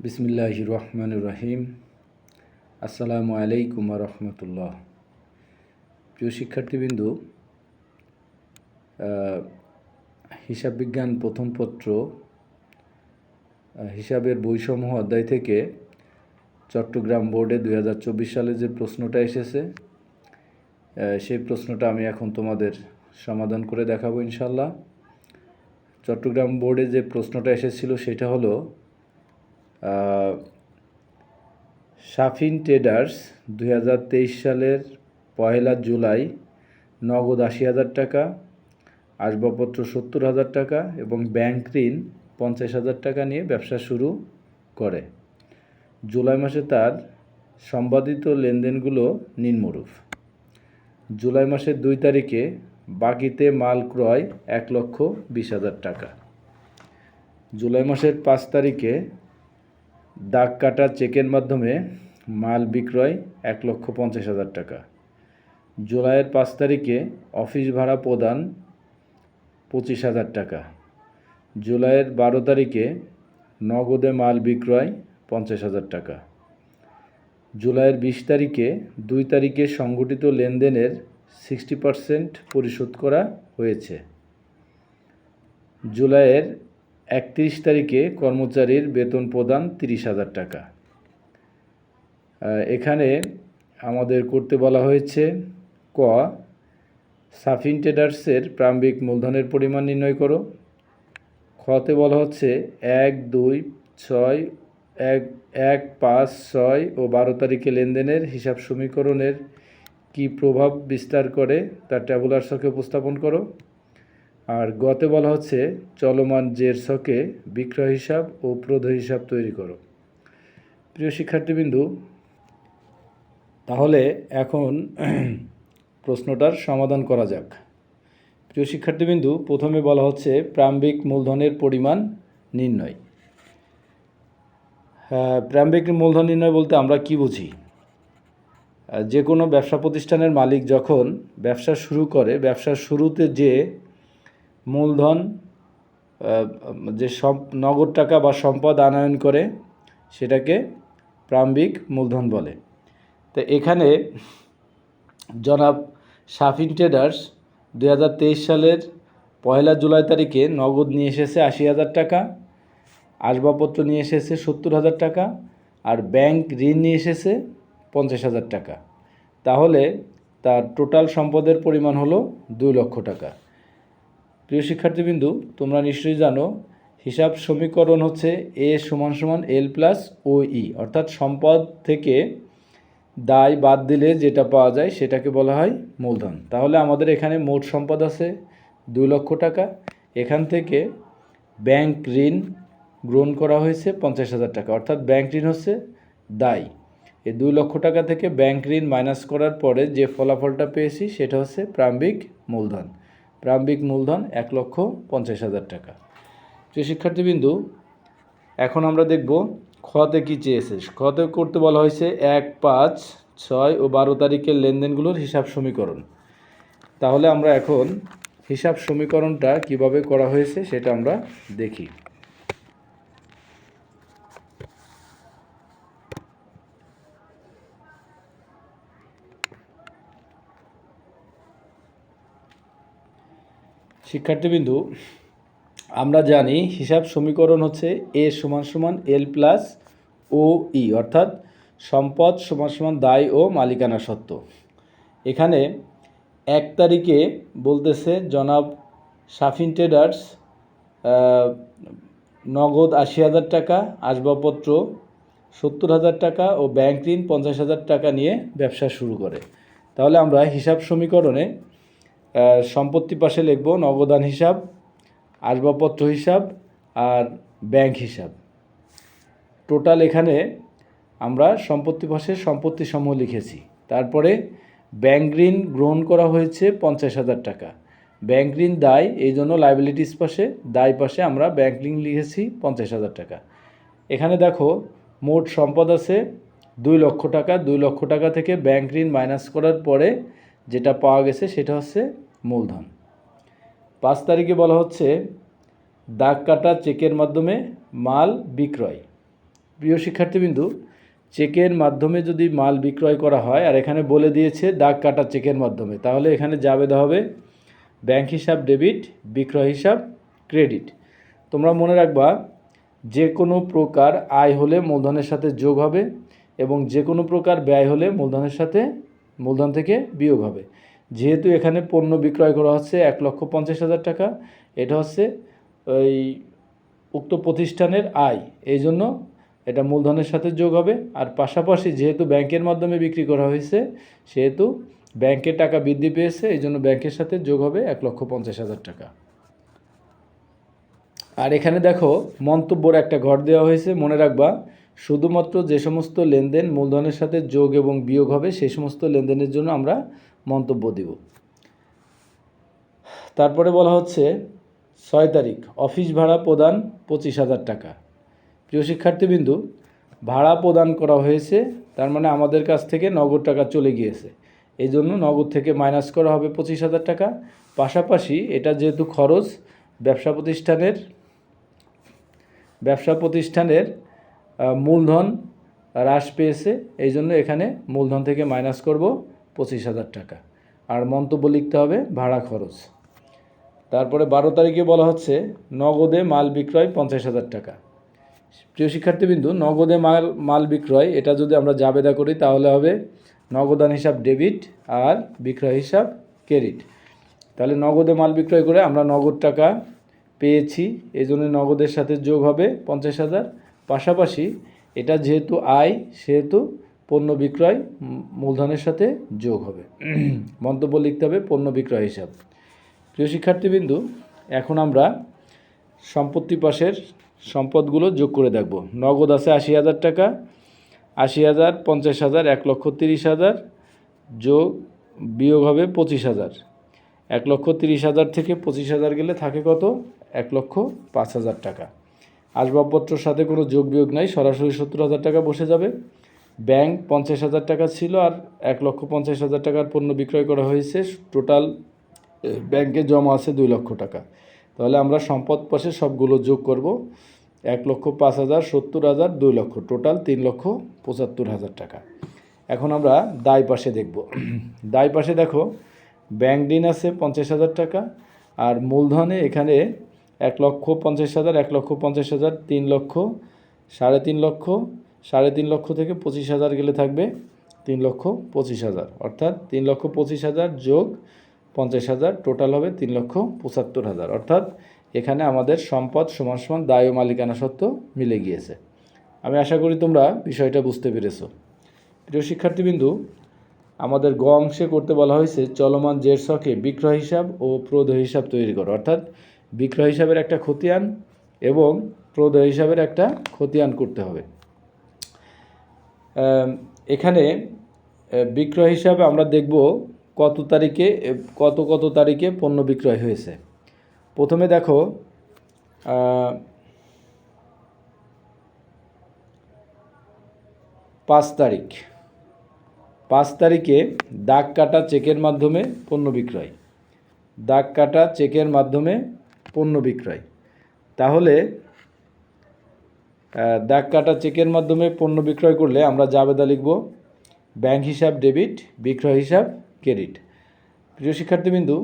বিসমিল্লাহ রহমান রহিম আসসালামু আলাইকুম রহমতুল্লাহ প্রিয় শিক্ষার্থীবৃন্দু হিসাব বিজ্ঞান প্রথম পত্র হিসাবের বইসমূহ অধ্যায় থেকে চট্টগ্রাম বোর্ডে দু হাজার চব্বিশ সালে যে প্রশ্নটা এসেছে সেই প্রশ্নটা আমি এখন তোমাদের সমাধান করে দেখাবো ইনশাল্লাহ চট্টগ্রাম বোর্ডে যে প্রশ্নটা এসেছিল, সেটা হলো সাফিন ট্রেডার্স দু হাজার তেইশ সালের পয়লা জুলাই নগদ আশি হাজার টাকা, আসবাবপত্র সত্তর হাজার টাকা এবং ব্যাংক ঋণ পঞ্চাশ হাজার টাকা নিয়ে ব্যবসা শুরু করে। জুলাই মাসে তার সম্পাদিত লেনদেনগুলো নিম্নরূপ। জুলাই মাসের দুই তারিখে বাকিতে মাল ক্রয় এক লক্ষ বিশ হাজার টাকা। জুলাই মাসের পাঁচ তারিখে দাগ কাটা চেকের মাধ্যমে মাল বিক্রয় এক লক্ষ পঞ্চাশ হাজার টাকা। জুলাইয়ের পাঁচ তারিখে অফিস ভাড়া প্রদান পঁচিশ হাজার টাকা। জুলাইয়ের বারো তারিখে নগদে মাল বিক্রয় পঞ্চাশ হাজার টাকা। জুলাইয়ের বিশ তারিখে দুই তারিখে সংগঠিত লেনদেনের সিক্সটি পারসেন্ট পরিশোধ করা হয়েছে। জুলাইয়ের একত্রিশ তারিখে কর্মচারীর বেতন প্রদান তিরিশ হাজার টাকা। এখানে আমাদের করতে বলা হয়েছে, ক, সাফিন ট্রেডার্সের প্রারম্ভিক মূলধনের পরিমাণ নির্ণয় করো। খতে বলা হচ্ছে এক, দুই, ছয়, এক এক, পাঁচ, ছয় ও বারো তারিখে লেনদেনের হিসাব সমীকরণের কি প্রভাব বিস্তার করে তা ট্যাবুলার ছকে উপস্থাপন করো। আর গতে বলা হচ্ছে চলমান জের ছকে বিক্রয় হিসাব ও প্রোধ হিসাব তৈরি করো। প্রিয় শিক্ষার্থীবৃন্দু তাহলে এখন প্রশ্নটার সমাধান করা যাক। প্রিয় শিক্ষার্থীবৃন্দু প্রথমে বলা হচ্ছে প্রারম্ভিক মূলধনের পরিমাণ নির্ণয়। হ্যাঁ, প্রারম্ভিক মূলধন নির্ণয় বলতে আমরা কি বুঝি? যে কোনো ব্যবসা প্রতিষ্ঠানের মালিক যখন ব্যবসা শুরু করে ব্যবসার শুরুতে যে মূলধন যে সব নগদ টাকা বা সম্পদ আনয়ন করে সেটাকে প্রারম্ভিক মূলধন বলে। তো এখানে জনাব সাফিন ট্রেডার্স দু হাজার তেইশ সালের পয়লা জুলাই তারিখে নগদ নিয়ে এসেছে আশি হাজার টাকা, আসবাবপত্র নিয়ে এসেছে সত্তর হাজার টাকা আর ব্যাংক ঋণ নিয়ে এসেছে পঞ্চাশ হাজার টাকা। তাহলে তার টোটাল সম্পদের পরিমাণ হলো দুই লক্ষ টাকা। প্রিয় শিক্ষার্থীবৃন্দু, তোমরা নিশ্চয়ই জানো, হিসাব সমীকরণ হচ্ছে এ সমান সমান এল প্লাস ও ই, অর্থাৎ সম্পদ থেকে দায় বাদ দিলে যেটা পাওয়া যায় সেটাকে বলা হয় মূলধন। তাহলে আমাদের এখানে মোট সম্পদ আছে দুই লক্ষ টাকা। এখান থেকে ব্যাংক ঋণ গ্রহণ করা হয়েছে পঞ্চাশ হাজার টাকা, অর্থাৎ ব্যাংক ঋণ হচ্ছে দায়। এই দুই লক্ষ টাকা থেকে ব্যাংক ঋণ মাইনাস করার পরে যে ফলাফলটা পেয়েছি সেটা হচ্ছে প্রারম্ভিক মূলধন। প্রারম্ভিক মূলধন এক লক্ষ পঞ্চাশ হাজার টাকা। প্রিয় শিক্ষার্থীবিন্দু, এখন আমরা দেখব খতে কী চেয়েছে। খতে করতে বলা হয়েছে এক, পাঁচ, ছয় ও বারো তারিখের লেনদেনগুলোর হিসাব সমীকরণ। তাহলে আমরা এখন হিসাব সমীকরণটা কীভাবে করা হয়েছে সেটা আমরা দেখি। শিক্ষার্থীবিন্দু, আমরা জানি হিসাব সমীকরণ হচ্ছে এ সমান সমান এল প্লাস ও ই, অর্থাৎ সম্পদ সমান সমান দায় ও মালিকানা সত্ত্ব। এখানে এক তারিখে বলতেছে জনাব সাফিন ট্রেডার্স নগদ আশি হাজার টাকা, আসবাবপত্র সত্তর হাজার টাকা ও ব্যাংক ঋণ পঞ্চাশ হাজার টাকা নিয়ে ব্যবসা শুরু করে। তাহলে আমরা হিসাব সমীকরণে সম্পত্তি পাশে লিখব নগদান হিসাব, আসবাবপত্র হিসাব আর ব্যাংক হিসাব। টোটাল এখানে আমরা সম্পত্তি পাশে সম্পত্তি সমূহ লিখেছি। তারপরে ব্যাংক ঋণ গ্রহণ করা হয়েছে পঞ্চাশ হাজার টাকা। ব্যাংক ঋণ দায়, এই জন্য লাইবিলিটিস পাশে, দায় পাশে আমরা ব্যাংক ঋণ লিখেছি পঞ্চাশ হাজার টাকা। এখানে দেখো, মোট সম্পদ আছে দুই লক্ষ টাকা। দুই লক্ষ টাকা থেকে ব্যাংক ঋণ মাইনাস করার পরে যেটা পাওয়া গেছে সেটা হচ্ছে মূলধন। পাঁচ তারিখে বলা হচ্ছে, দাগ কাটা চেকের মাধ্যমে মাল বিক্রয়। প্রিয় শিক্ষার্থীবিন্দু, চেকের মাধ্যমে যদি মাল বিক্রয় করা হয়, আর এখানে বলে দিয়েছে দাগ কাটা চেকের মাধ্যমে, তাহলে এখানে যাবে হবে? ব্যাংক হিসাব, ডেবিট, বিক্রয় হিসাব, ক্রেডিট। তোমরা মনে রাখবা যে কোনো প্রকার আয় হলে মূলধনের সাথে যোগ হবে এবং যে কোনো প্রকার ব্যয় হলে মূলধনের সাথে মূলধন থেকে বিয়োগ হবে। যেহেতু এখানে পণ্য বিক্রয় করা হচ্ছে এক লক্ষ পঞ্চাশ হাজার টাকা, এটা হচ্ছে ওই উক্ত প্রতিষ্ঠানের আয়। এই জন্য এটা মূলধনের সাথে যোগ হবে। আর পাশাপাশি যেহেতু ব্যাংকের মাধ্যমে বিক্রি করা হয়েছে, সেহেতু ব্যাংকের টাকা বৃদ্ধি পেয়েছে, এই জন্য ব্যাংকের সাথে যোগ হবে এক লক্ষ পঞ্চাশ হাজার টাকা। আর এখানে দেখো, মন্তব্যর একটা ঘর দেওয়া হয়েছে, মনে রাখবা শুধুমাত্র যে সমস্ত লেনদেন মূলধনের সাথে যোগ এবং বিয়োগ হবে সেই সমস্ত লেনদেনের জন্য আমরা মন্তব্য দিব। তারপরে বলা হচ্ছে, ছয় তারিখ, অফিস ভাড়া প্রদান পঁচিশ হাজার টাকা। প্রিয় শিক্ষার্থীবিন্দু, ভাড়া প্রদান করা হয়েছে, তার মানে আমাদের কাছ থেকে নগদ টাকা চলে গিয়েছে। এই জন্য নগদ থেকে মাইনাস করা হবে পঁচিশ হাজার টাকা। পাশাপাশি এটা যেহেতু খরচ, ব্যবসা প্রতিষ্ঠানের ব্যবসা প্রতিষ্ঠানের মূলধন হ্রাস পেয়েছে, এই জন্য এখানে মূলধন থেকে মাইনাস করব পঁচিশ হাজার টাকা। আর মন্তব্য লিখতে হবে, ভাড়া খরচ। তারপরে বারো তারিখে বলা হচ্ছে, নগদে মাল বিক্রয় পঞ্চাশ হাজার টাকা। প্রিয় শিক্ষার্থীবিন্দু, নগদে মাল মাল বিক্রয়, এটা যদি আমরা জাবেদা করি, তাহলে হবে নগদান হিসাব ডেবিট আর বিক্রয় হিসাব ক্রেডিট। তাহলে নগদে মাল বিক্রয় করে আমরা নগদ টাকা পেয়েছি, এই জন্য নগদের সাথে যোগ হবে পঞ্চাশ হাজার। পাশাপাশি এটা যেহেতু আয়, সেহেতু পণ্য বিক্রয় মূলধনের সাথে যোগ হবে। মন্তব্য লিখতে হবে পণ্য বিক্রয় হিসাব। প্রিয় শিক্ষার্থীবিন্দু, এখন আমরা সম্পত্তি পাশের সম্পদগুলো যোগ করে দেখব। নগদ আছে আশি হাজার টাকা, আশি হাজার, পঞ্চাশ হাজার, এক লক্ষ তিরিশ হাজার, যোগ, বিয়োগ হবে পঁচিশ হাজার। এক লক্ষ তিরিশ হাজার থেকে পঁচিশ হাজার গেলে থাকে কত? এক লক্ষ পাঁচ হাজার টাকা। আসবাবপত্রর সাথে কোনো যোগ বিয়োগ নাই, সরাসরি সত্তর হাজার টাকা বসে যাবে। ব্যাংক পঞ্চাশ হাজার টাকা ছিল আর এক লক্ষ পঞ্চাশ হাজার টাকার পণ্য বিক্রয় করা হয়েছে। টোটাল ব্যাংকে জমা আছে দুই লক্ষ টাকা। তাহলে আমরা সম্পদ পাশে সবগুলো যোগ করব। এক লক্ষ পাঁচ হাজার, সত্তর হাজার, দুই লক্ষ। টোটাল তিন লক্ষ পঁচাত্তর হাজার টাকা। এখন আমরা দায় পাশে দেখব। দায় পাশে দেখো, ব্যাংক ঋণ আছে পঞ্চাশ হাজার টাকা আর মূলধনে এখানে এক লক্ষ পঞ্চাশ হাজার, এক লক্ষ পঞ্চাশ হাজার, তিন লক্ষ, সাড়ে তিন লক্ষ, সাড়ে তিন লক্ষ থেকে পঁচিশ হাজার গেলে থাকবে তিন লক্ষ পঁচিশ হাজার। অর্থাৎ তিন লক্ষ পঁচিশ হাজার যোগ পঞ্চাশ হাজার, টোটাল হবে তিন লক্ষ পঁচাত্তর হাজার। অর্থাৎ এখানে আমাদের সম্পদ সমান সমান দায় ও মালিকানা সত্ত্ব মিলে গিয়েছে। আমি আশা করি তোমরা বিষয়টা বুঝতে পেরেছ। প্রিয় শিক্ষার্থীবিন্দু, আমাদের গ অংশে করতে বলা হয়েছে, চলমান জের ছকে বিক্রয় হিসাব ও প্রদেয় হিসাব তৈরি করো। অর্থাৎ বিক্রয় হিসাবের একটা খতিয়ান এবং প্রদেয় হিসাবের একটা খতিয়ান করতে হবে। এখানে বিক্রয় হিসাবে আমরা দেখব কত তারিখে, কত কত তারিখে পণ্য বিক্রয় হয়েছে। প্রথমে দেখো পাঁচ তারিখ। পাঁচ তারিখে দাগ কাটা চেকের মাধ্যমে পণ্য বিক্রয়। দাগ কাটা চেকের মাধ্যমে পণ্য বিক্রয়। তাহলে দাগ কাটা চেকের মাধ্যমে পণ্য বিক্রয় করলে আমরা জাবেদা লিখব? ব্যাংক হিসাব, ডেবিট, বিক্রয় হিসাব, ক্রেডিট। প্রিয় শিক্ষার্থীবিন্দু,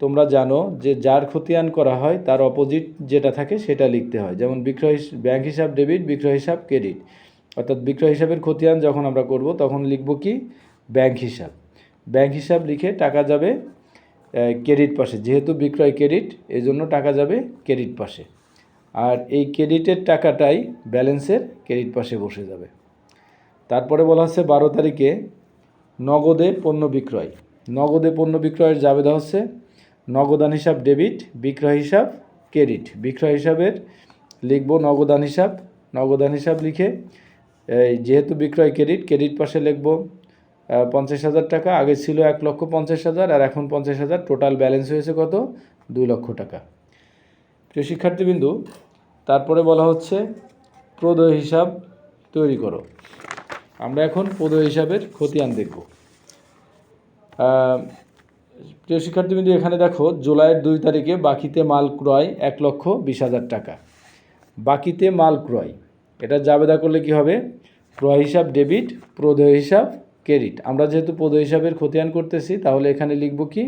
তোমরা জানো যে যার খতিয়ান করা হয়, তার অপোজিট যেটা থাকে সেটা লিখতে হয়। যেমন বিক্রয় ব্যাংক হিসাব, ডেবিট, বিক্রয় হিসাব, ক্রেডিট। অর্থাৎ বিক্রয় হিসাবের খতিয়ান যখন আমরা করব, তখন লিখব কি? ব্যাংক হিসাব। ব্যাংক হিসাব লিখে টাকা যাবে ক্রেডিট পাশে। যেহেতু বিক্রয় ক্রেডিট এই জন্য টাকা যাবে ক্রেডিট পাশে। আর এই ক্রেডিটের টাকাটাই ব্যালেন্সের ক্রেডিট পাশে বসে যাবে। তারপরে বলা হচ্ছে বারো তারিখে নগদে পণ্য বিক্রয়। নগদে পণ্য বিক্রয়ের জাবেদা হচ্ছে নগদান হিসাব ডেবিট, বিক্রয় হিসাব ক্রেডিট। বিক্রয় হিসাবের লিখব নগদান হিসাব। নগদান হিসাব লিখে যেহেতু বিক্রয় ক্রেডিট ক্রেডিট পাশে লিখব পঞ্চাশ হাজার টাকা, আগে ছিল এক লক্ষ পঞ্চাশ হাজার, আর এখন পঞ্চাশ হাজার। টোটাল ব্যালেন্স হয়েছে কত? দুই লক্ষ টাকা। প্রিয় শিক্ষার্থীবিন্দু, তারপরে বলা হচ্ছে প্রদয় হিসাব তৈরি করো। আমরা এখন প্রদয় হিসাবের খতিয়ান দেখব। প্রিয় শিক্ষার্থীবিন্দু, এখানে দেখো, জুলাইয়ের দুই তারিখে বাকিতে মাল ক্রয় এক লক্ষ বিশ হাজার টাকা। বাকিতে মাল ক্রয়, এটা জাবেদা করলে কি হবে? ক্রয় হিসাব ডেবিট প্রদেয় হিসাব ক্রেডিট আমরা যেহেতু প্রদেয় হিসাবের খতিয়ান করতেছি, তাহলে এখানে লিখব কি?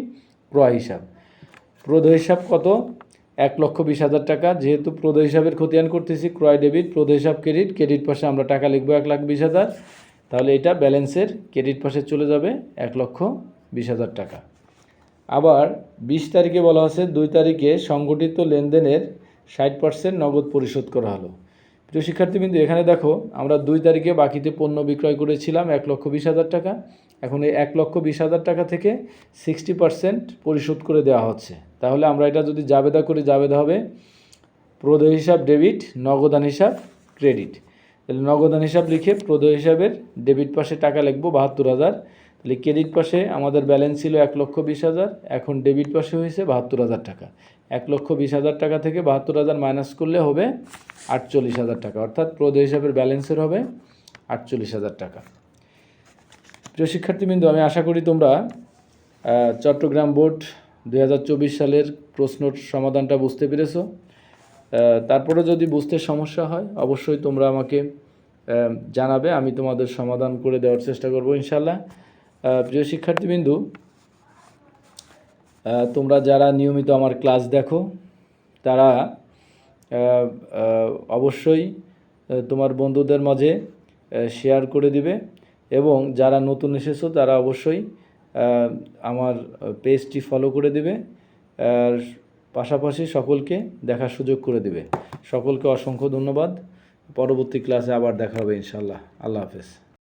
ক্রয় হিসাব। প্রদ হিসাব কত? এক লক্ষ বিশ হাজার টাকা। যেহেতু প্রদেয় হিসাবের খতিয়ান করতেছি, ক্রয় ডেবিট প্রদেয় হিসাব, ক্রেডিট ক্রেডিট পাশে আমরা টাকা লিখব এক লাখ বিশ হাজার। তাহলে এটা ব্যালেন্সের ক্রেডিট পাশে চলে যাবে এক লক্ষ বিশ হাজার টাকা। আবার বিশ তারিখে বলা আছে দুই তারিখে সংগঠিত লেনদেনের ষাট পার্সেন্ট নগদ পরিশোধ করা হলো। প্রিয় শিক্ষার্থীবৃন্দু, এখানে দেখো, আমরা দুই তারিখে বাকিতে পণ্য বিক্রয় করেছিলাম এক লক্ষ বিশ হাজার টাকা। এখন এই এক লক্ষ বিশ হাজার টাকা থেকে সিক্সটি পার্সেন্ট পরিশোধ করে দেওয়া হচ্ছে। তাহলে আমরা এটা যদি জাবেদা করি, জাবেদা হবে প্রদেয় হিসাব ডেবিট, নগদান হিসাব ক্রেডিট। তাহলে নগদান হিসাব লিখে প্রদেয় হিসাবের ডেবিট পাশে টাকা লিখব বাহাত্তর হাজার তাহলে ক্রেডিট পাশে আমাদের ব্যালেন্স ছিল এক লক্ষ বিশ হাজার, এখন ডেবিট পাশে হয়েছে বাহাত্তর হাজার টাকা। এক লক্ষ বিশ হাজার টাকা থেকে বাহাত্তর হাজার মাইনাস করলে হবে আটচল্লিশ হাজার টাকা, অর্থাৎ প্রদ হিসাবের ব্যালেন্সের হবে আটচল্লিশ হাজার টাকা। প্রিয় শিক্ষার্থীবৃন্দ, আমি আশা করি তোমরা চট্টগ্রাম বোর্ড দু হাজার চব্বিশ সালের প্রশ্নর সমাধানটা বুঝতে পেরেছ। তারপরে যদি বুঝতে সমস্যা হয়, অবশ্যই তোমরা আমাকে জানাবে, আমি তোমাদের সমাধান করে দেওয়ার চেষ্টা করব ইনশাল্লাহ প্রিয় শিক্ষার্থীবৃন্দু তোমরা যারা নিয়মিত আমার ক্লাস দেখো, তারা অবশ্যই তোমার বন্ধুদের মাঝে শেয়ার করে দিবে এবং যারা নতুন এসেছ, তারা অবশ্যই আমার পেজটি ফলো করে দিবে পাশাপাশি সকলকে দেখার সুযোগ করে দিবে। সকলকে অসংখ্য ধন্যবাদ। পরবর্তী ক্লাসে আবার দেখা হবে ইনশাল্লাহ আল্লাহ হাফেজ।